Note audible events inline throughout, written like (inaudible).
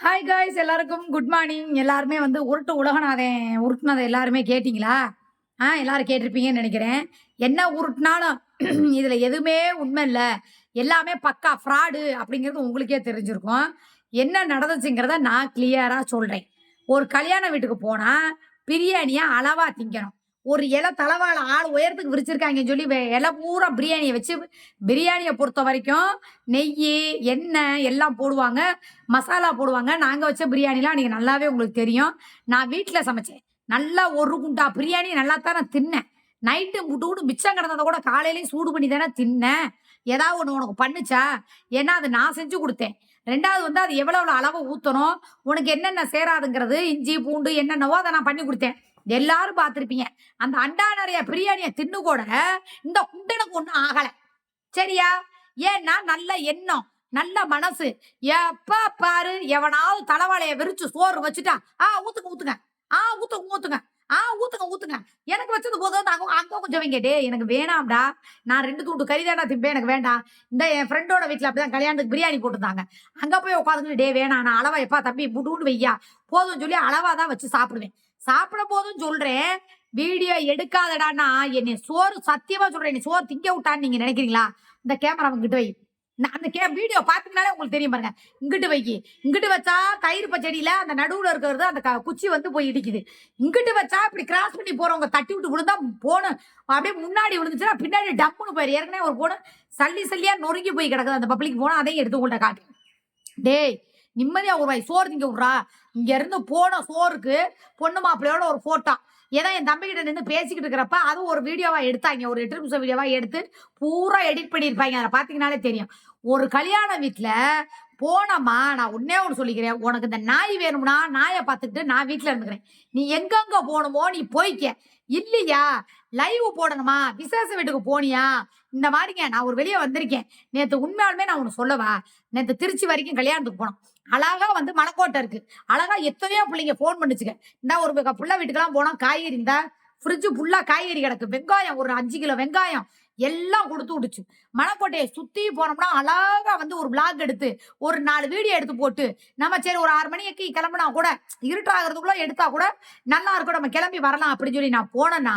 Hi guys எல்லாருக்கும் good morning எல்லாருமே வந்து உருட்டு உலகநாதன் உருட்டுனதை எல்லாருமே கேட்டிங்களா? ஆ எல்லாரும் கேட்டிருப்பீங்கன்னு நினைக்கிறேன். என்ன உருட்டுனாலும் (clears throat) இதில் எதுவுமே உண்மை இல்லை. எல்லாமே பக்கா ஃப்ராடு அப்படிங்கிறது உங்களுக்கே தெரிஞ்சிருக்கும். என்ன நடந்துச்சுங்கிறத நான் கிளியராக சொல்கிறேன் ஒரு கல்யாண வீட்டுக்கு போனால் பிரியாணியை அளவாக திங்கணும். ஒரு இலை தலைவாழ ஆள் உயரத்துக்கு விரிச்சிருக்காங்கன்னு சொல்லி இலை பூரா பிரியாணியை வச்சு பிரியாணியை பொறுத்த வரைக்கும் நெய் எண்ணெய் எல்லாம் போடுவாங்க. மசாலா போடுவாங்க. நாங்கள் வச்ச பிரியாணிலாம் அன்றைக்கி நல்லாவே உங்களுக்கு தெரியும். நான் வீட்டில் சமைச்சேன். நல்லா ஒரு குண்டா பிரியாணி நல்லா தான் நான் தின்னேன் நைட்டு முட்டு கூட மிச்சம் கிடந்ததை கூட காலையிலேயும் சூடு பண்ணி தானே தின்னேன். ஏதாவது ஒன்று உனக்கு பண்ணுச்சா? ஏன்னா அது நான் செஞ்சு கொடுத்தேன். ரெண்டாவது வந்து அது எவ்வளோ எவ்வளோ அளவு ஊற்றணும் உனக்கு என்னென்ன சேராதுங்கிறது இஞ்சி பூண்டு என்னென்னவோ அதை நான் பண்ணி கொடுத்தேன். எல்லாரும் பார்த்துருப்பீங்க. அந்த அண்டா நிறைய பிரியாணியை தின்னு கூட இந்த குண்டனுக்கு ஒன்றும் ஆகலை. சரியா? ஏன்னா நல்ல எண்ணம் நல்ல மனசு. எப்ப பாரு எவனாவது தலைவாளையை விரிச்சு சோறு வச்சுட்டா ஆ ஊத்துங்க ஊத்துங்க. ஆ ஊத்துங்க ஊத்துங்க. ஆ ஊத்துங்க ஊத்துங்க. எனக்கு வச்சது போதும் அங்க அங்க கொஞ்சம் வைங்க டே எனக்கு வேணாம்டா. நான் ரெண்டு துண்டு கறி திப்பேன் திம்பேன் எனக்கு வேண்டாம். இந்த என் ஃப்ரெண்டோட வீட்டில் அப்படிதான் கல்யாணத்துக்கு பிரியாணி போட்டுருந்தாங்க. அங்க போய் உட்காந்துக்கிட்டு டே வேணாம் நான் அளவா எப்பா தம்பி புட்டுன்னு வையா. போதும் சொல்லி அளவா தான் வச்சு சாப்பிடுவேன். சாப்பிட போதும் சொல்றேன். வீடியோ எடுக்காதடான்னா என்னை சோறு சத்தியமா சொல்றேன். என்னை சோறு திங்க விட்டான்னு நீங்க நினைக்கிறீங்களா? இந்த கேமரா கிட்ட வை. நான் அந்த கே வீடியோ பார்த்தீங்கனாலே உங்களுக்கு தெரியும் பாருங்க. இங்கிட்டு வைக்கி. இங்கிட்டு வச்சா தயிர் பச்சடியில அந்த நடுவில் இருக்கிறது அந்த குச்சி வந்து போய் இடிக்குது. இங்கிட்டு வச்சா இப்படி கிராஸ் பண்ணி போறவங்க தட்டி விட்டு விழுந்தா போன. அப்படியே முன்னாடி விழுந்துச்சுன்னா பின்னாடி டம்முன்னு போயிரு. ஏற்கனவே ஒரு போன சல்லி சல்லியா நொறுங்கி போய் கிடக்குது. அந்த பப்ளிக் போனா அதையும் எடுத்து உங்கள்கிட்ட காட்டு டேய் நிம்மதியாக ஒரு வாய் சோறு திங்க விட்றா? இங்கேருந்து போன சோறுக்கு பொண்ணு மாப்பிள்ளையோட ஒரு ஃபோட்டோ ஏன்னா என் தம்பிக்கிட்ட நின்று பேசிக்கிட்டு இருக்கிறப்ப அதுவும் ஒரு வீடியோவாக எடுத்தாங்க. ஒரு எட்டு நிமிஷம் வீடியோவாக எடுத்து பூரா எடிட் பண்ணியிருப்பாங்க. அதை பார்த்தீங்கனாலே தெரியும். ஒரு கல்யாண வீட்டில் போனம்மா நான் ஒன்னே ஒன்று சொல்லிக்கிறேன். உனக்கு இந்த நாய் வேணும்னா நாயை பார்த்துக்கிட்டு நான் வீட்டில் இருந்துக்கிறேன். நீ எங்கெங்கே போகணுமோ நீ போய்க்க. இல்லையா? லைவ் போடணுமா? விசேஷ வீட்டுக்கு போனியா? இந்த மாதிரிங்க. நான் ஒரு வெளியே வந்திருக்கேன். நேற்று உண்மையாலுமே நான் ஒன்று சொல்லவா? நேற்று திருச்சி வரைக்கும் கல்யாணத்துக்கு போனோம். அழகா வந்து மலைக்கோட்டை இருக்கு. அழகா எத்தனையோ பிள்ளைங்க ஃபோன் பண்ணிச்சுங்க இந்த ஒரு க- புள்ள வீட்டுக்கெல்லாம் போனோம் காய்கறி இந்த ஃப்ரிட்ஜு ஃபுல்லா காய்கறி கிடக்கு. வெங்காயம் ஒரு அஞ்சு கிலோ வெங்காயம் எல்லாம் கொடுத்து விடுச்சு மலைக்கோட்டையை சுத்தி போனோம்னா அழகா வந்து ஒரு vlog எடுத்து ஒரு நாலு வீடியோ எடுத்து போட்டு நம்ம சரி ஒரு ஆறு மணிக்கு கிளம்புனா கூட இருட்டாகிறதுக்குள்ள எடுத்தா கூட நல்லா இருக்கும். நம்ம கிளம்பி வரலாம் அப்படின்னு சொல்லி நான் போனேன்னா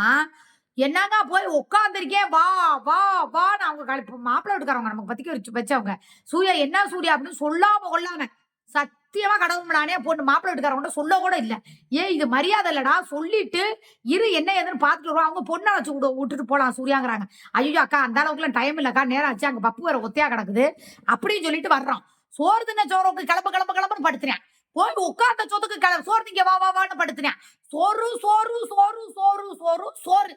என்னங்க போய் உட்காந்துருக்கேன் வா வா வா நான் அவங்க மாப்பிள்ளை வீட்டுக்காரவங்க நமக்கு பத்திக்க வச்சு வச்சவங்க. சூர்யா என்ன சூர்யா அப்படின்னு சொல்லாம கொள்ளாம சத்தியமா கடவுள் நானே பொண்ணு மாப்பிள்ளை வீட்டுக்காரவங்க சொல்ல கூட இல்லை. ஏன் இது மரியாதை இல்லடா. சொல்லிட்டு இரு என்ன ஏதுன்னு பார்த்துட்டு வருவோம். அவங்க பொண்ணை வச்சு விட விட்டுட்டு போலாம் சூர்யாங்கிறாங்க. ஐயோ அக்கா அந்த அளவுக்குலாம் டைம் இல்லைக்கா. நேரம் ஆச்சு. அங்கே பப்பு வேற ஒத்தையா கிடக்குது. அப்படின்னு சொல்லிட்டு வர்றோம். சோறு தின்ன சோறுக்கு கிளம்பு கிளம்பு கிளம்புன்னு படுத்துறேன். போய் உட்கார்ந்த சொத்துக்கு கிளம்பு சோறு திங்க வா வா வான்னு படுத்துறேன். சோறு சோறு சோறு சோறு சோறு சோறு.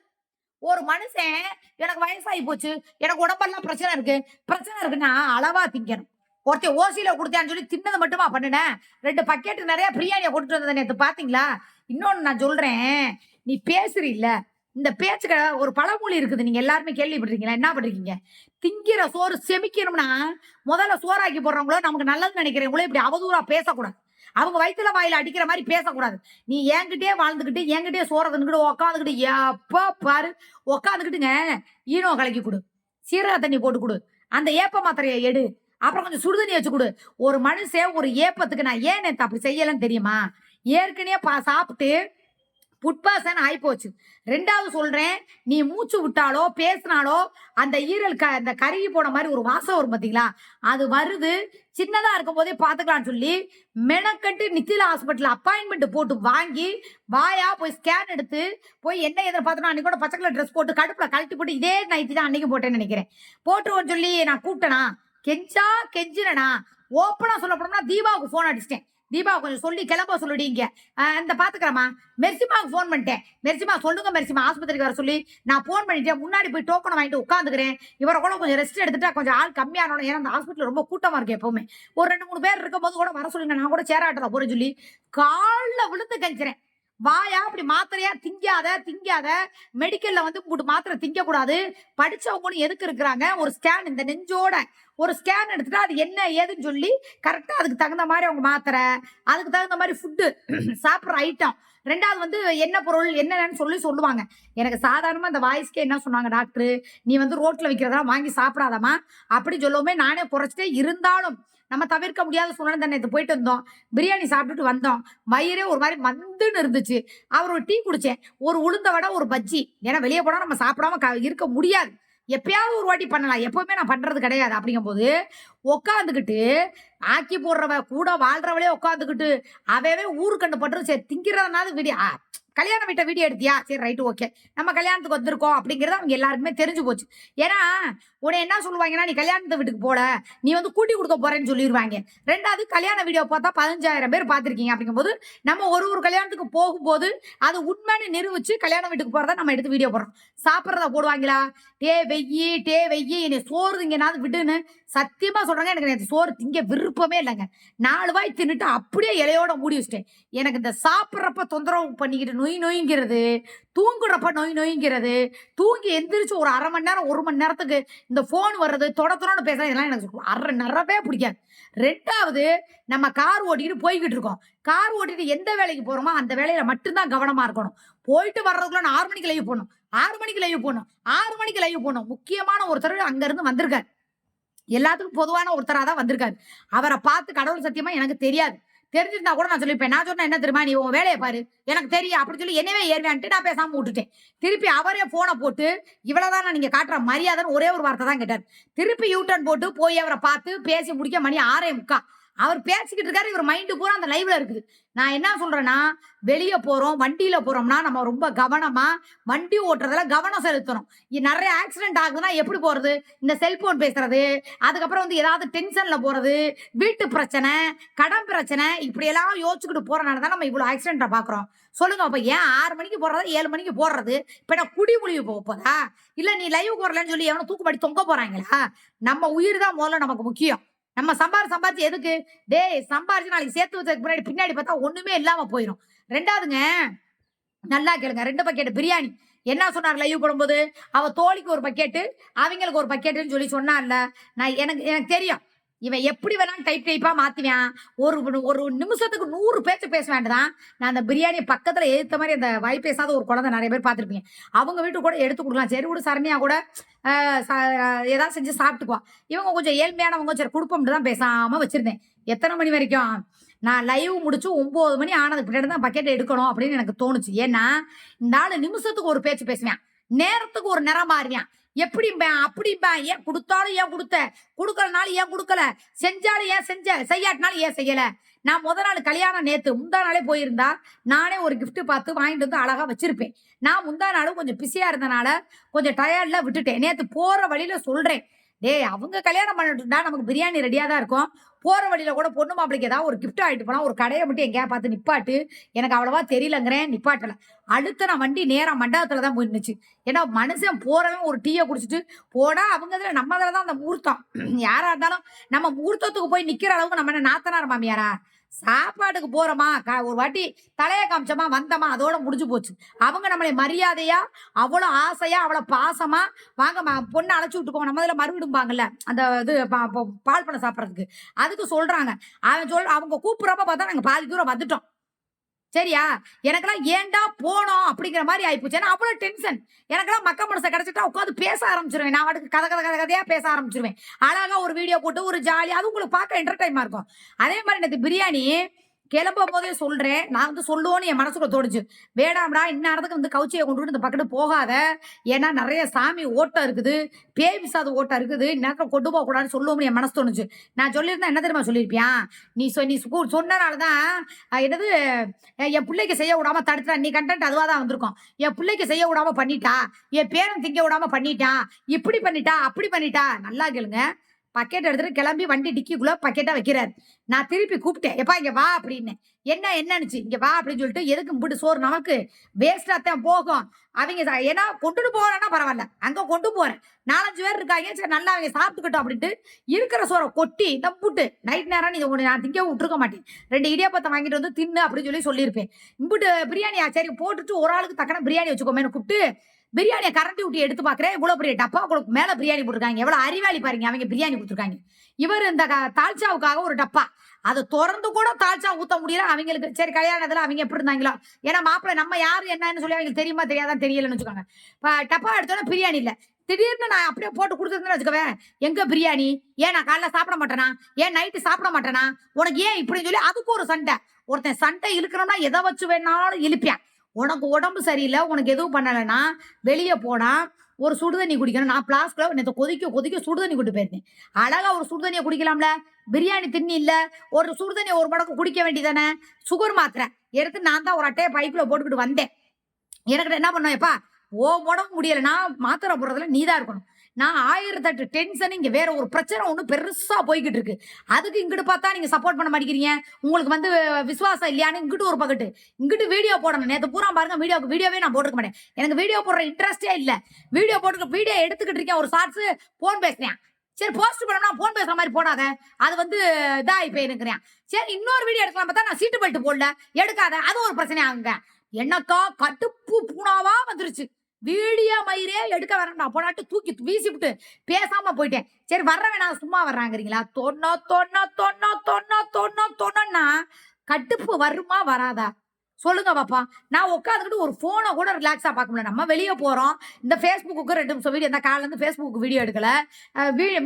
ஒரு மனுஷன் எனக்கு வயசாகி போச்சு. எனக்கு உடம்பெல்லாம் பிரச்சனை இருக்கு. பிரச்சனை இருக்குன்னா அளவா திங்கணும். ஒருத்தன் ஓசியில கொடுத்தேன்னு சொல்லி தின்னது மட்டுமா பண்ணினேன் ரெண்டு பக்கெட்டு நிறைய பிரியாணியை கொண்டுட்டு வந்தது நேற்று பாத்தீங்களா? இன்னொன்னு நான் சொல்றேன். நீ பேசுறீல்ல இந்த பேச்சுக்க ஒரு பழமொழி இருக்குது. நீங்க எல்லாருமே கேள்விப்பட்டிருக்கீங்களா? என்ன பண்றீங்க திங்கிற சோறு செமிக்கணும்னா முதல்ல சோறாக்கி போடுறவங்களோ நமக்கு நல்லது நினைக்கிறவங்களோ இப்படி அவதூறா பேசக்கூடாது. அவங்க வயிற்றுல வாயில அடிக்கிற மாதிரி பேசக்கூடாது. நீ என்கிட்டயே வாழ்ந்துக்கிட்டு என்கிட்டயே சோறதுன்னு உக்காந்துக்கிட்டு எப்போ பாரு உக்காந்துக்கிட்டுங்க ஈனோ கலக்கி கொடு. சீரக தண்ணி போட்டு கொடு. அந்த ஏப்ப மாத்திரையை எடு. அப்புறம் கொஞ்சம் சுடுதண்ணி வச்சு கொடு. ஒரு மனுஷன் ஒரு ஏப்பத்துக்கு நான் ஏன் நேற்று அப்படி செய்யலன்னு தெரியுமா? ஏற்கனவே பா சாப்பிட்டு புட்பாசன் ஆயிப்போச்சு. ரெண்டாவது சொல்றேன் நீ மூச்சு விட்டாலோ பேசினாலோ அந்த ஈரல் க அந்த கருகி போன மாதிரி ஒரு வாசம் வரும் பார்த்தீங்களா அது வருது. சின்னதாக இருக்கும் போதே பார்த்துக்கலான்னு சொல்லி மெனக்கட்டு நித்தில ஹாஸ்பிட்டல் அப்பாயின்மெண்ட் போட்டு வாங்கி வாயா போய் ஸ்கேன் எடுத்து போய் என்ன எதிர பார்த்தோன்னா அன்னைக்கு கூட பச்சை கலர் ட்ரெஸ் போட்டு கடுப்பில் கழட்டி போட்டு இதே நைட்டு தான் அன்னைக்கு போட்டேன்னு நினைக்கிறேன். போட்டுருவோன்னு சொல்லி நான் கூப்பிட்டேனா? கெஞ்சா கெஞ்சினா ஓப்பனா சொல்ல போனோம்னா தீபாவுக்கு ஃபோன் அடிச்சிட்டேன். தீபா கொஞ்சம் சொல்லி கிளம்ப சொல்லிடுங்க இந்த பாத்துக்கிறேம்மா. மெர்சிமாவுக்கு ஃபோன் பண்ணிட்டேன். மெர்சிமா சொல்லுங்க மெர்சிமா. ஆஸ்பத்திரிக்கு வர சொல்லி நான் ஃபோன் பண்ணிட்டேன். முன்னாடி போய் டோக்கன் வாங்கிட்டு உட்காந்துக்கிறேன். இவரை கூட கொஞ்சம் ரெஸ்ட் எடுத்துட்டா கொஞ்சம் ஆள் கம்மியானோட ஏன்னா அந்த ஹாஸ்பிட்டல் ரொம்ப கூட்டமா இருக்கு எப்பவுமே. ஒரு ரெண்டு மூணு பேர் இருக்கும்போது கூட வர சொல்லுங்க. நான் கூட சேராட்டுறேன் போகிறேன் சொல்லி. காலில் விழுந்து கழிச்சிறேன் வாயா அப்படி மாத்திரையா திங்காத திங்காத மெடிக்கல்ல வந்து உங்கள்கிட்ட மாத்திரை திங்க கூடாது படிச்சவங்களும் எதுக்கு இருக்கிறாங்க? ஒரு ஸ்கேன் இந்த நெஞ்சோட ஒரு ஸ்கேன் எடுத்துட்டா அது என்ன ஏதுன்னு சொல்லி கரெக்டா அதுக்கு தகுந்த மாதிரி அவங்க மாத்திரை அதுக்கு தகுந்த மாதிரி ஃபுட்டு சாப்பிட்ற ஐட்டம் ரெண்டாவது வந்து என்ன பொருள் என்னென்னு சொல்லி சொல்லுவாங்க. எனக்கு சாதாரணமாக இந்த வாய்ஸ்க்கே என்ன சொன்னாங்க டாக்டர் நீ வந்து ரோட்டில் விற்கிறதெல்லாம் வாங்கி சாப்பிடாதம்மா. அப்படி சொல்லவுமே நானே குறைச்சிட்டே இருந்தாலும் நம்ம தவிர்க்க முடியாத சூழ்நிலை தானே இது. போயிட்டு வந்தோம். பிரியாணி சாப்பிட்டுட்டு வந்தோம். வயிறே ஒரு மாதிரி மந்துன்னு இருந்துச்சு. அவர் ஒரு டீ குடிச்சேன். ஒரு உளுந்த வடை ஒரு பஜ்ஜி. ஏன்னா வெளியே போனால் நம்ம சாப்பிடாம க- இருக்க முடியாது. எப்பயாவது ஒரு வாட்டி பண்ணலாம். எப்பவுமே நான் பண்றது கிடையாது. அப்படிங்கும்போது உக்காந்துக்கிட்டு ஆக்கி போடுறவ கூட வாழ்றவளே உட்காந்துக்கிட்டு அவையவே ஊருக்கண்டு பண்றது சரி திங்கிறதுனால விடியா கல்யாணம் வீட்டை வீடியோ எடுத்தியா? சரி ரைட்டு ஓகே நம்ம கல்யாணத்துக்கு வந்திருக்கோம் அப்படிங்கிறது அவங்க எல்லாருக்குமே தெரிஞ்சு போச்சு. ஏன்னா உன்னை என்ன சொல்லுவாங்கன்னா நீ கல்யாணத்து வீட்டுக்கு போல நீ வந்து கூட்டி கொடுக்க போறேன்னு சொல்லிடுவாங்க ரெண்டாவது கல்யாண வீடியோ பார்த்தா பதினஞ்சாயிரம் பேர் பார்த்துருக்கீங்க அப்படிங்கும்போது நம்ம ஒரு ஒரு கல்யாணத்துக்கு போகும்போது அது உண்மைன்னு நிரூபிச்சு கல்யாண வீட்டுக்கு போகிறத நம்ம எடுத்து வீடியோ போடுறோம். சாப்பிட்றத போடுவாங்களா? டே வெய்யி டே வெய்யி என்னை சோறு திங்கனாவது விடுன்னு சத்தியமாக சொல்கிறாங்க எனக்கு நேற்று சோறு திங்க விருப்பமே இல்லைங்க. நாலு வாய் தின்னுட்டு அப்படியே இலையோட மூடி வச்சிட்டேன். எனக்கு இந்த சாப்பிட்றப்ப தொந்தரவு பண்ணிக்கிட்டு நொய் நொய்ங்கிறது. தூங்குறப்ப நொய் நொய்ங்கிறது. தூங்கி எந்திரிச்சு ஒரு அரை மணி நேரம் ஒரு மணி நேரத்துக்கு இந்த ஃபோன் வர்றது தொட தொடன்னு பேசுறது இதெல்லாம் எனக்கு அரை நிறவே பிடிக்காது. ரெண்டாவது நம்ம கார் ஓட்டிட்டு போய்கிட்டு இருக்கோம். கார் ஓட்டிட்டு எந்த வேலைக்கு போறோமோ அந்த வேலையில மட்டும்தான் கவனமா இருக்கணும். போயிட்டு வர்றதுக்குள்ள நான் ஆறு மணிக்கு லைவ் போகணும் ஆறு மணிக்கு லைவ் போகணும் ஆறு மணிக்கு லைவ் போகணும் முக்கியமான ஒருத்தர் அங்கேருந்து வந்திருக்காரு. எல்லாத்துக்கும் பொதுவான ஒருத்தராக தான் வந்திருக்காரு. அவரை பார்த்து கடவுள் சத்தியமா எனக்கு தெரியாது. தெரிஞ்சிருந்தா கூட நான் சொல்லியிருப்பேன். நான் சொன்னேன் என்ன தெரியுமா? நீ உன் வேலையை பாரு. எனக்கு தெரியும். அப்படி சொல்லி என்னவே ஏறுவேன்ட்டு நான் பேசாம விட்டுட்டேன். திருப்பி அவரே போனை போட்டு இவ்வளவுதான் நீங்க காட்டுற மரியாதைன்னு ஒரே ஒரு வார்த்தை தான் கேட்டார். திருப்பி யூட்டர்ன் போட்டு போய் அவரை பார்த்து பேசி முடிக்க மணி ஆறே முக்கா. அவர் பேசிக்கிட்டு இருக்காரு இவர் மைண்டு பூரா அந்த லைவ்ல இருக்குது. நான் என்ன சொல்றேன்னா வெளியே போறோம் வண்டியில போறோம்னா நம்ம ரொம்ப கவனமா வண்டி ஓட்டுறதுல கவனம் செலுத்தணும். நிறைய ஆக்சிடென்ட் ஆகுதுன்னா எப்படி போறது? இந்த செல்போன் பேசுறது அதுக்கப்புறம் வந்து ஏதாவது டென்ஷன்ல போறது வீட்டு பிரச்சனை கடன் பிரச்சனை இப்படி எல்லாம் யோசிச்சுக்கிட்டு போறனால தான் நம்ம இவ்வளவு ஆக்சிடென்ட்டை பாக்குறோம். சொல்லுங்க அப்ப ஏன் ஆறு மணிக்கு போறதா ஏழு மணிக்கு போடுறது? இப்ப நான் குடி முடிவு போக போதா? இல்ல நீ லைவ் போறலன்னு சொல்லி எவனும் தூக்குப்படி தொங்க போறாங்களா? நம்ம உயிர் தான் முதல்ல நமக்கு முக்கியம். நம்ம சம்பாரி சம்பாரிச்சு எதுக்கு? டேய் சம்பாரிச்சு நாளைக்கு சேர்த்து வச்சதுக்கு முன்னாடி பின்னாடி பார்த்தா ஒண்ணுமே இல்லாம போயிடும் ரெண்டாவதுங்க நல்லா கேளுங்க. ரெண்டு பக்கெட் பிரியாணி. என்ன சொன்னார் லைவ் போடும்போது? அவ தோழிக்கு ஒரு பக்கெட்டு அவங்களுக்கு ஒரு பக்கெட்டுன்னு சொல்லி சொன்னான்ல நான் எனக்கு எனக்கு தெரியும். இவன் எப்படி வேணாலும் டைப் டைப்பாக மாற்றுவேன் ஒரு ஒரு நிமிஷத்துக்கு நூறு பேச்சு பேச வேண்டியதான் நான் அந்த பிரியாணி பக்கத்தில் ஏற்ற மாதிரி அந்த வாய் பேசாத ஒரு குழந்தை நிறைய பேர் பார்த்துருப்பீங்க. அவங்க வீட்டுக்கு கூட எடுத்து கொடுக்கலாம். சரி விடு சரணியாக கூட ஏதாவது செஞ்சு சாப்பிட்டுக்குவா. இவங்க கொஞ்சம் ஏழ்மையானவங்க சரி கொடுப்போம்னு தான் பேசாமல் வச்சுருந்தேன். எத்தனை மணி வரைக்கும்? நான் லைவ் முடிச்சு ஒம்பது மணி ஆனதுக்கு பின்னாடி தான் பக்கெட் எடுக்கணும் அப்படின்னு எனக்கு தோணுச்சு. ஏன்னா இந்த நிமிஷத்துக்கு ஒரு பேச்சு பேசுவேன். நேரத்துக்கு ஒரு நிறம் மாறுவேன். எப்படி அப்படி ஏன் கொடுத்தாலும் ஏன் கொடுத்த? கொடுக்கறனால ஏன் கொடுக்கல? செஞ்சாலும் ஏன் செஞ்ச? செய்யாட்டினாலும் ஏன் செய்யல? நான் முத நாள் கல்யாணம் நேத்து முந்தா நாளே போயிருந்தா நானே ஒரு கிஃப்ட் பார்த்து வாங்கிட்டு வந்து அழகா வச்சிருப்பேன். நான் முந்தா நாளும் கொஞ்சம் பிஸியா இருந்தனால கொஞ்சம் டயர்ட்ல விட்டுட்டேன். நேத்து போற வழியில சொல்றேன். டேய் அவங்க கல்யாணம் பண்ணிட்டுண்டா நமக்கு பிரியாணி ரெடியாக தான் இருக்கும். போகிற வழியில் கூட பொண்ணு மாப்பிளைக்கு ஏதாவது ஒரு கிஃப்ட் ஆகிட்டு போனால் ஒரு கடையை மட்டும் எங்கேயா பார்த்து நிப்பாட்டு. எனக்கு அவ்வளோவா தெரியலங்கிறேன் நிப்பாட்டல. அடுத்த நான் வண்டி நேராக மண்டபத்தில் தான் போயிருந்துச்சு ஏன்னா மனுஷன் போகிறவன் ஒரு டீயை குடிச்சிட்டு போனால் அவங்க இதில் நம்ம இதில் தான் அந்த முகூர்த்தம். (clears throat) யாராக இருந்தாலும் நம்ம முகூர்த்தத்துக்கு போய் நிற்கிற அளவுக்கு நம்ம என்ன நாத்தனார் மாமியாரா? சாப்பாட்டுக்கு போறோமா? க- ஒரு வாட்டி தலைய காமிச்சோமா? வந்தோமா? அதோட முடிஞ்சு போச்சு. அவங்க நம்மளை மரியாதையா அவ்வளோ ஆசையா அவ்வளோ பாசமா வாங்க பொண்ணை அழைச்சி விட்டு போங்க நம்ம இதில் மறுவிடும்பாங்கல்ல அந்த இது பா- பால் பண்ண சாப்பிட்றதுக்கு. அதுக்கு சொல்றாங்க. அவன் சொல் அவங்க கூப்பிட்றப்ப பார்த்தா நாங்கள் பாதி தூரம் வந்துட்டோம். சரியா? எனக்கெல்லாம் ஏண்டா போனோம் அப்படிங்கிற மாதிரி ஆயிப்போச்சு. ஏன்னா அவ்வளோ டென்ஷன் எனக்கெல்லாம் மக்க மனசை கிடச்சிட்டா உட்காந்து பேச ஆரம்பிச்சிருவேன். நான் வாட்டுக்கு கதை கதை கதை கதையாக பேச ஆரம்பிச்சிருவேன். அழகாக ஒரு வீடியோ போட்டு ஒரு ஜாலியாக அது உங்களுக்கு பார்க்க என்டர்டைமாக இருக்கும். அதே மாதிரி எனக்கு பிரியாணி கிளம்பும் போதே சொல்றேன். நான் வந்து சொல்லுவோன்னு என் மனசுக்குள்ள தோணுச்சு. வேணாம்டா இந்நேரத்துக்கு வந்து கவுச்சியை கொண்டு இந்த பக்கத்து போகாத. ஏன்னா நிறைய சாமி ஓட்டம் இருக்குது. பேய் பிசாது ஓட்டம் இருக்குது. இந்நேரத்தில் கொண்டு போக கூடாதுன்னு சொல்லுவோம்னு என் மனசு தோணுச்சு. நான் சொல்லியிருந்தா என்ன தெரியுமா சொல்லியிருப்பியான் நீ சொ நீ ஸ்கூல் சொன்னனால தான் என்னது என் பிள்ளைக்கு செய்ய விடாம தடுத்துட்டா. நீ கண்டென்ட் அதுவாக தான் வந்திருக்கும். என் பிள்ளைக்கு செய்ய விடாம பண்ணிட்டா. என் பேரன் திங்க விடாம பண்ணிட்டான் இப்படி பண்ணிட்டா அப்படி பண்ணிட்டா. நல்லா கேளுங்க. பக்கெட் எடுத்துட்டு கிளம்பி வண்டி டிக்கிக்குள்ள பக்கெட்டா வைக்கிறாரு. நான் திருப்பி கூப்பிட்டேன். எப்பா இங்க வா அப்படின்னு. என்ன என்னன்னுச்சு. இங்க வா அப்படின்னு சொல்லிட்டு எதுக்கு இப்படி சோறு? நமக்கு வேஸ்டா தான் போகும். அவங்க ஏன்னா கொண்டுட்டு போறேன்னா பரவாயில்ல. அங்க கொண்டு போறேன். நாலஞ்சு பேர் இருக்காங்க. சரி நல்லா அவங்க சாப்பிட்டுக்கிட்டோம் அப்படின்ட்டு இருக்கிற சோறை கொட்டி தப்புட்டு நைட் நேரம் நீங்க உன்னை நான் திங்க விட்டுருக்க மாட்டேன். ரெண்டு இடியாப்பத்தை வாங்கிட்டு வந்து தின்னு அப்படின்னு சொல்லி சொல்லியிருப்பேன். இம்புட்டு பிரியாணியா? சரி போட்டுட்டு ஒரு ஆளுக்கு தக்கன பிரியாணி வச்சுக்கோமே கூப்பிட்டு பிரியாணியை கரண்டி விட்டு எடுத்து பார்க்குறேன். இவ்வளோ பெரிய டப்பா உங்களுக்கு மேலே பிரியாணி போட்டிருக்காங்க. எவ்வளோ அறிவாளி பாருங்க அவங்க பிரியாணி கொடுத்துருக்காங்க இவர் இந்த தால்ச்சாவுக்காக ஒரு டப்பா. அதை திறந்து கூட தாழ்ச்சா ஊற்ற முடியல. அவங்களுக்கு சரி கல்யாணத்தில் அவங்க எப்படி இருந்தாங்களோ. ஏன்னா மாப்பிள்ளை நம்ம யாரு என்னன்னு சொல்லி அவங்களுக்கு தெரியுமா தெரியாதான் தெரியலன்னு வச்சுக்கோங்க. இப்போ டப்பா எடுத்தோன்னா பிரியாணி இல்லை. திடீர்னு நான் அப்படியே போட்டு கொடுத்துருந்தேன்னு வச்சுக்கவேன். எங்க பிரியாணி? ஏன் நான் காலைல சாப்பிட மாட்டேனா? ஏன் நைட்டு சாப்பிட மாட்டேனா? உனக்கு ஏன் இப்படின்னு சொல்லி அதுக்கு ஒரு சண்டை. ஒருத்தன் சண்டை இழுக்கணும்னா எதை வச்சு வேணாலும் இழுப்பியான் உனக்கு உடம்பு சரியில்லை உனக்கு எதுவும் பண்ணலைன்னா வெளியே போனால் ஒரு சுடுதண்ணி குடிக்கணும். நான் பிளாஸ்கில் நேற்று கொதிக்க கொதிக்க சுடுதண்ணி கொண்டு போயிருந்தேன். அழகாக ஒரு சுடுதண்ணியை குடிக்கலாம்ல? பிரியாணி தின்னி இல்லை ஒரு சுடுதண்ணியை ஒரு மடக்கு குடிக்க வேண்டியதானே? சுகர் மாத்திரை எடுத்து நான் தான் ஒரு அட்டையை பைப்பில் போட்டுக்கிட்டு வந்தேன். எனக்கு என்ன பண்ணோம் எப்பா ஓ உடம்பு முடியலைன்னா மாத்திரை போடுறதுல நீ தான் இருக்கணும். நான் ஆயிரத்தெட்டு டென்ஷன் இங்கே வேற ஒரு பிரச்சனை ஒன்று பெருசாக போய்கிட்டு இருக்கு. அதுக்கு இங்கிட்டு பார்த்தா நீங்கள் சப்போர்ட் பண்ண மாட்டேங்கிறீங்க. உங்களுக்கு வந்து விசுவாசம் இல்லையான்னு இங்கிட்டு ஒரு பக்கெட்டு இங்கிட்டு வீடியோ போடணும். நேற்று பூரா பாருங்க வீடியோக்கு வீடியோவே நான் போட்டுக்க மாட்டேன். எனக்கு வீடியோ போடுற இன்ட்ரெஸ்டே இல்லை. வீடியோ போட்டுக்க வீடியோ எடுத்துக்கிட்டு இருக்கேன். ஒரு ஷார்ட்ஸ் ஃபோன் பேசுறேன். சரி போஸ்ட் பண்ணோம்னா ஃபோன் பேசுற மாதிரி போடாத. அது வந்து இதாகி போயிருக்கிறேன் சரி இன்னொரு வீடியோ எடுக்கலாம் பார்த்தா நான் சீட்டு பெல்ட் போடல. எடுக்காத. அது ஒரு பிரச்சனை ஆகுங்க என்னக்கா கட்டுப்பு பூனாவா வந்துருச்சு. வீடியோ மயிரே எடுக்க வரேன்டா போனாட்டு தூக்கி வீசி விட்டு பேசாம போயிட்டேன். சரி வர்ற நான் சும்மா வர்றாங்கிறீங்களா? தொண்ணோ தொண்ணோ தொண்ணோ தொண்ணோ தொண்ணோ தொண்ணோன்னா கட்டுப்பு வருமா வராதா? சொல்லுங்க பாப்பா. நான் உட்காந்துக்கிட்டு ஒரு ஃபோனை கூட ரிலாக்ஸாக பார்க்க முடியல. நம்ம வெளியே போகிறோம் இந்த ஃபேஸ்புக்கு ரெண்டு நிமிஷம் வீடியோ இந்த காலேருந்து ஃபேஸ்புக்கு வீடியோ எடுக்கல.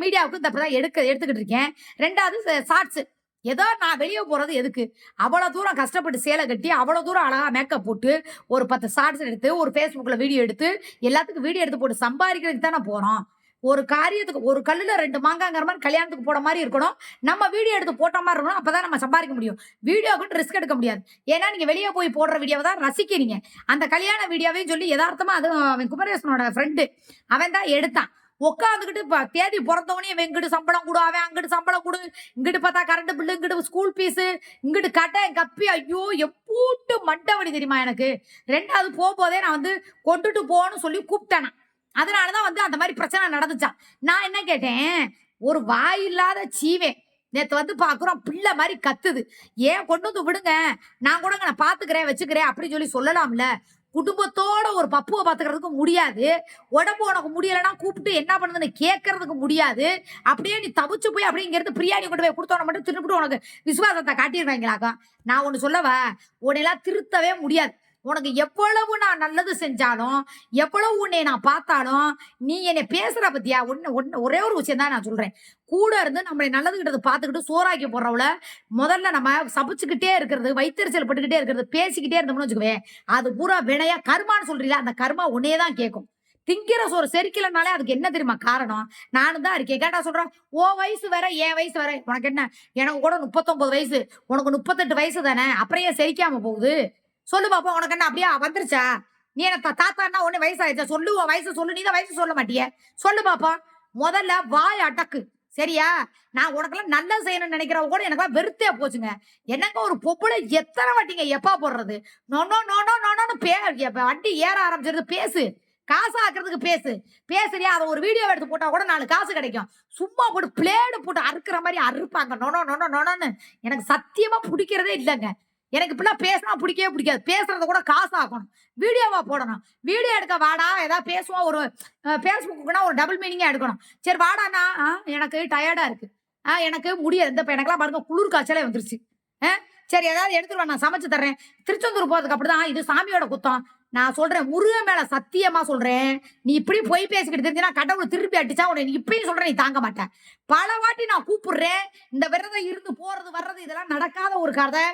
மீடியாவுக்கு இந்த தான் எடுக்க எடுத்துக்கிட்டு இருக்கேன். ரெண்டாவது ஷார்ட்ஸ் ஏதோ நான் வெளியே போகிறது எதுக்கு? அவ்வளோ தூரம் கஷ்டப்பட்டு சேலை கட்டி அவ்வளோ தூரம் அழகாக மேக்கப் போட்டு ஒரு பத்து ஷார்ட்ஸ் எடுத்து ஒரு ஃபேஸ்புக்கில் வீடியோ எடுத்து எல்லாத்துக்கும் வீடியோ எடுத்து போட்டு சம்பாதிக்கிறதுக்கு தானே போகிறோம் ஒரு காரியத்துக்கு ஒரு கல்லில் ரெண்டு மாங்காங்கிற மாதிரி கல்யாணத்துக்கு போட மாதிரி இருக்கணும். நம்ம வீடியோ எடுத்து போட்ட மாதிரி இருக்கணும். அப்போ தான் நம்ம சம்பாதிக்க முடியும். வீடியோக்குன்னு ரிஸ்க் எடுக்க முடியாது. ஏன்னா நீங்கள் வெளியே போய் போடுற வீடியோவை தான் ரசிக்கிறீங்க. அந்த கல்யாண வீடியோவையும் சொல்லி யதார்த்தமாக அது அவன் குமரேசனோட ஃப்ரெண்டு அவன் தான் எடுத்தான். உட்காந்துக்கிட்டு இப்போ தேதி பிறந்தவனே இவன் இங்கிட்டு சம்பளம் கொடு அவன் அங்கிட்டு சம்பளம் கொடு. இங்கிட்டு பார்த்தா கரண்ட் பில்லு இங்கிட்டு ஸ்கூல் ஃபீஸு இங்கிட்டு கட்டை கப்பி ஐயோ எப்பூட்டு மண்டவடி தெரியுமா எனக்கு? ரெண்டாவது போகும்போதே நான் வந்து கொண்டுட்டு போகணும்னு சொல்லி கூப்பிட்டேன் அதனால தான் வந்து அந்த மாதிரி பிரச்சனை நடந்துச்சான் நான் என்ன கேட்டேன்? ஒரு வாய் இல்லாத சீவேன் நேற்று வந்து பார்க்குறோம் பிள்ளை மாதிரி கத்துது. ஏன் கொண்டு வந்து விடுங்க? நான் கூட நான் பார்த்துக்கிறேன் வச்சுக்கிறேன் அப்படின்னு சொல்லி சொல்லலாம்ல. குடும்பத்தோட ஒரு பப்புவை பார்த்துக்கிறதுக்கு முடியாது. உடம்பு உனக்கு முடியலைன்னா கூப்பிட்டு என்ன பண்ணுதுன்னு கேட்கறதுக்கு முடியாது. அப்படியே நீ தவிச்சு போய் அப்படியே இங்கிருந்து பிரியாணி கொண்டு போய் கொடுத்தவன மட்டும் திருப்பிட்டு உனக்கு விசுவாசத்தை காட்டிடுவாங்களாக்கா நான் ஒன்று சொல்லவா? உன்னையெல்லாம் திருத்தவே முடியாது. உனக்கு எவ்வளவு நான் நல்லது செஞ்சாலும் எவ்வளவு உன்னை நான் பார்த்தாலும் நீ என்னை பேசுற பத்தியா? ஒன்னு ஒன்னு ஒரே ஒரு விஷயம் தான் நான் சொல்றேன். கூட இருந்து நம்மளை நல்லது கிட்டது பார்த்துக்கிட்டு சோறாக்கி போடுறவள முதல்ல நம்ம சபிச்சுக்கிட்டே இருக்கிறது வைத்தறிச்சல் பட்டுக்கிட்டே இருக்கிறது பேசிக்கிட்டே இருந்தோம்னு வச்சுக்கவே அது பூரா வினையா கர்மான்னு சொல்றீங்களா அந்த கர்மா உன்னே தான் கேட்கும் திங்கிற சோறு செரிக்கலனாலே அதுக்கு என்ன தெரியுமா காரணம்? நானும் தான் இருக்கேன். கேட்டா சொல்றேன் ஓ வயசு வேற என் வயசு வேற. உனக்கு என்ன? எனக்கு கூட முப்பத்தொன்பது வயசு. உனக்கு முப்பத்தெட்டு வயசு தானே. அப்புறம் ஏன் செரிக்காம போகுது? சொல்லு பாப்பா உனக்கு என்ன அப்படியே? வந்துருச்சா? நீ எனக்கு தாத்தான்னா ஒண்ணு வயசாயிடுச்சா? சொல்லு வயசு சொல்லு. நீ தான் வயசு சொல்ல மாட்டிய. சொல்லு பாப்பா முதல்ல வாய் அடக்கு. சரியா? நான் உனக்கெல்லாம் நல்லது செய்யணும்னு நினைக்கிறவங்க கூட எனக்கெல்லாம் வெறுத்தே போச்சுங்க. என்னங்க ஒரு பொப்புளை எத்தனை வாட்டிங்க எப்பா போடுறது? நொன்னோ நோனோ நோனோன்னு பே வண்டி ஏற ஆரம்பிச்சிருது. பேசு. காசு ஆக்குறதுக்கு பேசு. பேசுறியா? அதை ஒரு வீடியோ எடுத்து போட்டால் கூட நாலு காசு கிடைக்கும். சும்மா போட்டு பிளேடு போட்டு அறுக்கிற மாதிரி அறுப்பாங்க. நொனோ நொனோ நொனோன்னு எனக்கு சத்தியமாக பிடிக்கிறதே இல்லைங்க. எனக்கு இப்படிலாம் பேசினா பிடிக்கவே பிடிக்காது. பேசுறத கூட காசு ஆக்கணும் வீடியோவா போடணும். வீடியோ எடுக்க வாடா. ஏதாவது பேசுவோம். ஒரு ஃபேஸ்புக்குனா ஒரு டபுள் மீனிங்கா எடுக்கணும். சரி வாடாண்ணா ஆ, எனக்கு டயர்டா இருக்கு. ஆ எனக்கு முடியாது இந்த இப்போ எனக்குலாம் பாருங்க குளிர் காய்ச்சலே வந்துருச்சு. ஆ, சரி ஏதாவது எடுத்துருவா நான் சமைச்சு தர்றேன். திருச்செந்தூர் போறதுக்கு அப்படிதான். இது சாமியோட குத்தம். நான் சொல்றேன் முருகன் மேல சத்தியமா சொல்றேன். நீ இப்படி போய் பேசிக்கிட்டு தெரிஞ்சுனா கடவுள் திருப்பி அடிச்சா உன்னை நீ இப்பயும் சொல்றேன் நீ தாங்க மாட்டேன் பல வாட்டி நான் கூப்பிடுறேன். இந்த விரதம் இருந்து போறது வர்றது இதெல்லாம் நடக்காத ஒரு கதை.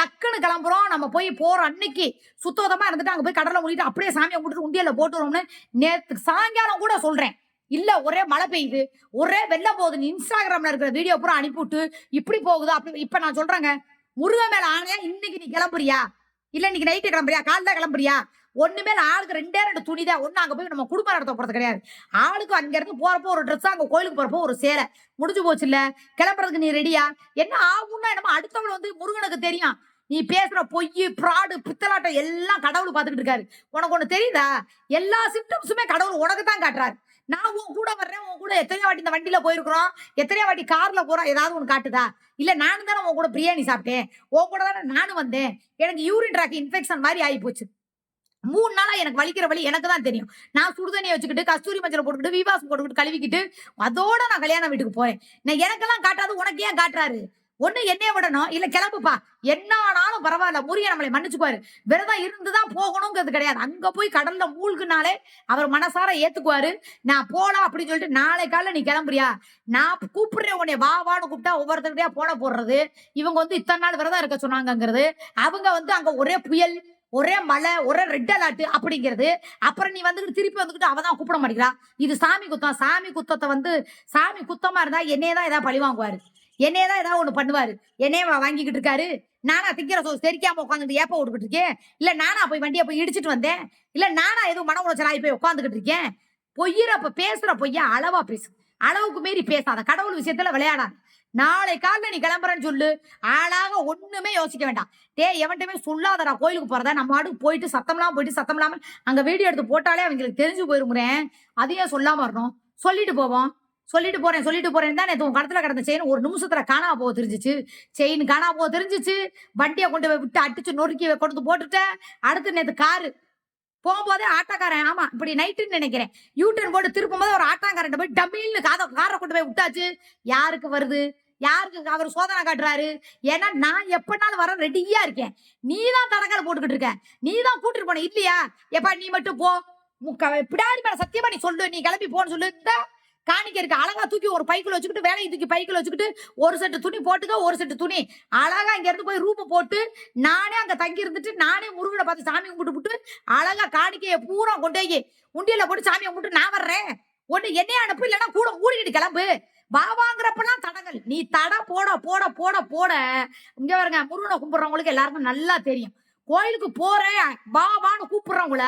டக்குன்னு கிளம்புறோம். நம்ம போய் போற அன்னைக்கு சுத்தோதமா இருந்துட்டு அங்க போய் கடலை மூடிட்டு அப்படியே சாமியை கும்பிட்டு உண்டியல்ல போட்டுருவோம்னு நேத்து சாயங்காலம் கூட சொல்றேன். இல்ல ஒரே மழை பெய்யுது. ஒரே வெள்ளம் போகுதுன்னு இன்ஸ்டாகிராம்ல இருக்கிற வீடியோ பூரா அனுப்பிவிட்டு இப்படி போகுது. அப்படி இப்ப நான் சொல்றேங்க. முருகன் மேல ஆணையா இன்னைக்கு நீ கிளம்புறியா? இல்ல இன்னைக்கு நைட்டு கிளம்புறியா? காலைல கிளம்புறியா? ஒண்ணுமே ஆளுக்கு ரெண்டே ரெண்டு துணி தான் ஒன்று அங்கே போய் நம்ம குடும்பம் நடத்த போகிறது கிடையாது. ஆளுக்கு அங்கேருந்து போகிறப்போ ஒரு ட்ரெஸ்ஸு அங்கே கோயிலுக்கு போகிறப்போ ஒரு சேலை. முடிஞ்சு போச்சு இல்லை கிளம்புறதுக்கு நீ ரெடியா என்ன ஆகும்னா என்னமோ அடுத்தவங்க வந்து முருகனுக்கு தெரியும். நீ பேசுகிற பொய் ப்ராடு பித்தலாட்டம் எல்லாம் கடவுள் பார்த்துக்கிட்டு இருக்காரு. உனக்கு ஒன்று தெரியுதா? எல்லா சிம்டம்ஸுமே கடவுள் உனக்கு தான் காட்டுறாரு. நான் உன் கூட வர்றேன் உன் கூட எத்தனையோ வாட்டி இந்த வண்டியில் போயிருக்கிறோம். எத்தனையோ வாட்டி காரில் போகிறோம் ஏதாவது ஒன்று காட்டுதா? இல்லை நானும் தானே உன் கூட பிரியாணி சாப்பிட்டேன். உன் கூட தானே நானும் வந்தேன். எனக்கு யூரின் ட்ராக் இன்ஃபெக்ஷன் மாதிரி ஆகி போச்சு மூணு நாளா எனக்கு வலிக்கிற வழி எனக்கு தான் தெரியும். நான் சுடுதண்ணியை வச்சுக்கிட்டு கஸ்தூரி மஞ்சள் போட்டுக்கிட்டு விவாசம் போட்டுக்கிட்டு கழுவிக்கிட்டு அதோட நான் கல்யாண வீட்டுக்கு போறேன். நான் எனக்கெல்லாம் காட்டாது உனக்கு ஏன் காட்டுறாரு? ஒண்ணு என்னைய விடணும். இல்ல கிளம்புப்பா. என்ன ஆனாலும் பரவாயில்ல. முருகன் நம்மளை மன்னிச்சுக்குவாரு. விரதம் இருந்துதான் போகணுங்கிறது கிடையாது. அங்க போய் கடல்ல மூழ்குனாலே அவர் மனசார ஏத்துக்குவாரு. நான் போலாம் அப்படின்னு சொல்லிட்டு நாளை காலைல நீ கிளம்புறியா? நான் கூப்பிடுறேன் உன்னை வா வான்னு கூப்பிட்டா ஒவ்வொருத்தருடைய போட போடுறது. இவங்க வந்து இத்தனை நாள் விரதம் இருக்க சொன்னாங்கங்கிறது. அவங்க வந்து அங்க ஒரே புயல் ஒரே மழை ஒரே ரெட் அலர்ட் அப்படிங்கிறது. அப்புறம் நீ வந்துட்டு திருப்பி வந்துக்கிட்டு அவ தான் கூப்பிட மாட்டேங்கிறா. இது சாமி குத்தம். சாமி குத்தத்தை வந்து சாமி குத்தமா இருந்தா என்னையே தான் ஏதாவது பழி வாங்குவாரு. என்னையே தான் ஏதாவது ஒன்று பண்ணுவாரு. என்னையே வாங்கிக்கிட்டு இருக்காரு. நானா திங்கிற சோ தெரிக்காம உட்காந்துட்டு ஏப்ப விட்டுக்கிட்டு இருக்கேன். இல்ல நானா போய் வண்டியை போய் இடிச்சிட்டு வந்தேன். இல்ல நானா எதுவும் மன உளைச்சலாகி போய் உட்காந்துக்கிட்டு இருக்கேன். பொய்யறப்ப பேசுற பொய்யா அளவா பேசு. அளவுக்கு மீறி பேசாத. கடவுள் விஷயத்துல விளையாடாது. நாளை காலில் நீ கிளம்புறேன்னு சொல்லு. ஆளாக ஒண்ணுமே யோசிக்க வேண்டாம். டே எவன்ட்டுமே சொல்லாதடா கோயிலுக்கு போறதா. நம்ம ஆடுக்கு போயிட்டு சத்தம்லாம் போயிட்டு சத்தம் இல்லாமல் அங்க வீடியோ எடுத்து போட்டாலே அவங்களுக்கு தெரிஞ்சு போயிருமுறேன். அதையும் சொல்லாம வரணும்? சொல்லிட்டு போவோம். சொல்லிட்டு போறேன் சொல்லிட்டு போறேன் தான் நேற்று உன் கடத்துல கிடந்த செயின் ஒரு நிமிஷத்துல காணா போக தெரிஞ்சிச்சு. செயின் காணா போக தெரிஞ்சிச்சு. வண்டியை கொண்டு போய் விட்டு அடிச்சு நொறுக்கி கொண்டு வந்து போட்டுட்டேன். அடுத்து நேற்று காரு போகும்போதே ஆட்டோக்காரன் ஆமா இப்படி நைட்டுன்னு நினைக்கிறேன். யூட்டர்ன் போட்டு திருப்பும் போது ஒரு ஆட்டோக்காரன் போய் டம்மில்னு காதை காரை கொண்டு போய் விட்டாச்சு. யாருக்கு வருது? யாருக்கு அவர் சோதனை காட்டுறாரு? ஏன்னா நான் எப்படினாலும் வர ரெடியா இருக்கேன். நீ தான் தடங்களை போட்டுக்கிட்டு இருக்க. நீ தான் கூட்டிட்டு போன இல்லையா? எப்பா நீ மட்டும் போ. பிடாரி மேல சத்தியமா நீ சொல்லு. நீ கிளம்பி போன்னு சொல்லு. இந்த காணிக்க இருக்கு. அழகா தூக்கி ஒரு பைக்கில் வச்சுக்கிட்டு வேலையை தூக்கி பைக்கில் வச்சுக்கிட்டு ஒரு செட்டு துணி போட்டுக்க ஒரு செட்டு துணி. அழகா இங்க இருந்து போய் ரூம் போட்டு நானே அங்க தங்கி இருந்துட்டு நானே முருகனை பார்த்து சாமி கும்பிட்டு விட்டு அழகா காணிக்கையை பூரா கொண்டு போய் உண்டியல போட்டு சாமியை கும்பிட்டு நான் வர்றேன். ஒண்ணு என்னைய அனுப்பு இல்லைன்னா கூட கூடிக்கிட்டு கிளம்பு. பாபாங்கிறப்பெல்லாம் தடங்கள். நீ தடை போட போட போட போட. இங்க வருங்க முருகனை கும்பிடுறவங்களுக்கு எல்லாருக்கும் நல்லா தெரியும். கோயிலுக்கு போறேன் பாபான்னு கூப்பிடுறவங்கள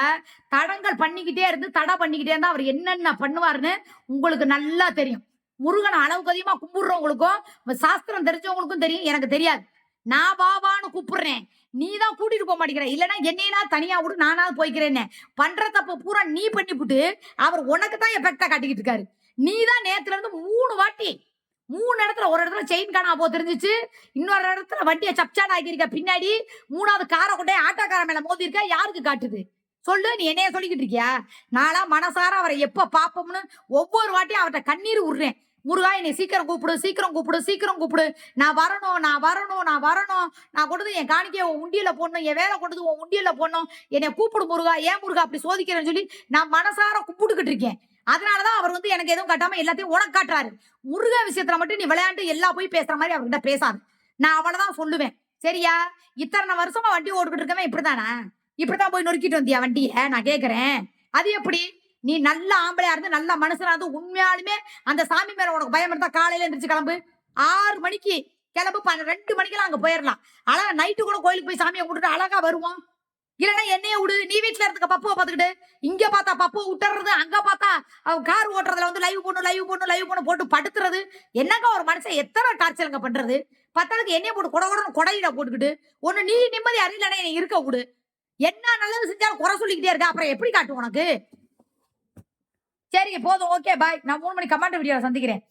தடங்கள் பண்ணிக்கிட்டே இருந்து தடை பண்ணிக்கிட்டே இருந்தா அவர் என்னென்ன பண்ணுவாருன்னு உங்களுக்கு நல்லா தெரியும். முருகனை அளவுக்கு அதிகமா கும்பிடுறவங்களுக்கும் சாஸ்திரம் தெரிஞ்சவங்களுக்கும் தெரியும் எனக்கு தெரியாது. நான் பாபான்னு கூப்பிடுறேன். நீ தான் கூட்டிட்டு போக மாட்டேங்கிற. இல்லைன்னா என்னையா தனியா விடு நானாவது போய்க்கிறேன்னு. பண்ற தப்ப பூரா நீ பண்ணிவிட்டு அவர் உனக்கு தான் எஃபெக்டா காட்டிக்கிட்டு இருக்காரு. நீ தான் நேத்துல இருந்து மூணு வாட்டி மூணு இடத்துல ஒரு இடத்துல செயின் காணா போ தெரிஞ்சிச்சு. இன்னொரு இடத்துல வண்டியை சப்சாட் ஆக்கியிருக்க பின்னாடி மூணாவது காரை கொண்டே ஆட்டோக்கார மேல மோதி இருக்க யாருக்கு காட்டுது? சொல்லு நீ என்னைய சொல்லிக்கிட்டு இருக்கியா? நானா மனசார அவரை எப்ப பாப்போம்னு ஒவ்வொரு வாட்டியும் அவர்கிட்ட கண்ணீர் விடுறேன் முருகா என்னை சீக்கிரம் கூப்பிடு சீக்கிரம் கூப்பிடு சீக்கிரம் கூப்பிடு. நான் வரணும் நான் வரணும் நான் வரணும். நான் கொண்டு என் காணிக்கைய உன் உண்டியில் போடணும் என் வேலை கொண்டு வந்து உன் உண்டியல போடணும். என்னை கூப்பிடு முருகா ஏன் முருகா அப்படி சோதிக்கிறேன்னு சொல்லி நான் மனசார கும்பிட்டுக்கிட்டு இருக்கேன். அதனாலதான் அவர் வந்து எனக்கு எதுவும் கட்டாமல் எல்லாத்தையும் உனக்கு காட்டுறாரு. முருகா விஷயத்துல மட்டும் நீ விளையாண்டு எல்லா போய் பேசுற மாதிரி அவர்கிட்ட பேசாது. நான் அவ்வளவுதான் சொல்லுவேன். சரியா? இத்தனை வருஷமா வண்டி ஓட்டுக்கிட்டு இருக்கவன் இப்படிதானா இப்படித்தான் போய் நொறுக்கிட்டு வந்தியா வண்டியை? நான் கேட்குறேன் அது எப்படி? நீ நல்ல ஆம்பளையா இருந்து நல்ல மனுஷனா இருந்து உண்மையாலுமே அந்த சாமி மேல உனக்கு பயம் இருந்தா காலையில எந்திரிச்சு கிளம்பு. ஆறு மணிக்கு கிளம்பு ரெண்டு மணிக்கெல்லாம் அங்க போயிடலாம் அழகா நைட்டு கூட கோயிலுக்கு போய் சாமியை கும்பிட்டுட்டு அழகா வருவோம். இல்லைன்னா என்னைய விடு. நீ வீட்டுல இருந்துக்க பப்புவை பாத்துக்கிட்டு இங்க பார்த்தா பப்புவை விட்டுறது அங்க பார்த்தா கார் ஓட்டுறதுல வந்து லைவ் போடணும் லைவ் போடணும் லைவ் போடணும் போட்டு படுத்துறது. என்னங்க ஒரு மனுஷன் எத்தனை டார்ச்சருங்க பண்றது? பத்தாளுக்கு என்னைய போட்டு குட கொடன்னு கொடையில போட்டுக்கிட்டு. ஒண்ணு நீ நிம்மதி அறியலன்னா நீ இருக்க விடு. என்ன நல்லது செஞ்சாலும் குறை சொல்லிக்கிட்டே இருக்க. அப்புறம் எப்படி காட்டு உனக்கு? சரிங்க போதும். ஓகே பாய் நான் மூணு மணி கமாண்டர் வீடியோவில் சந்திக்கிறேன்.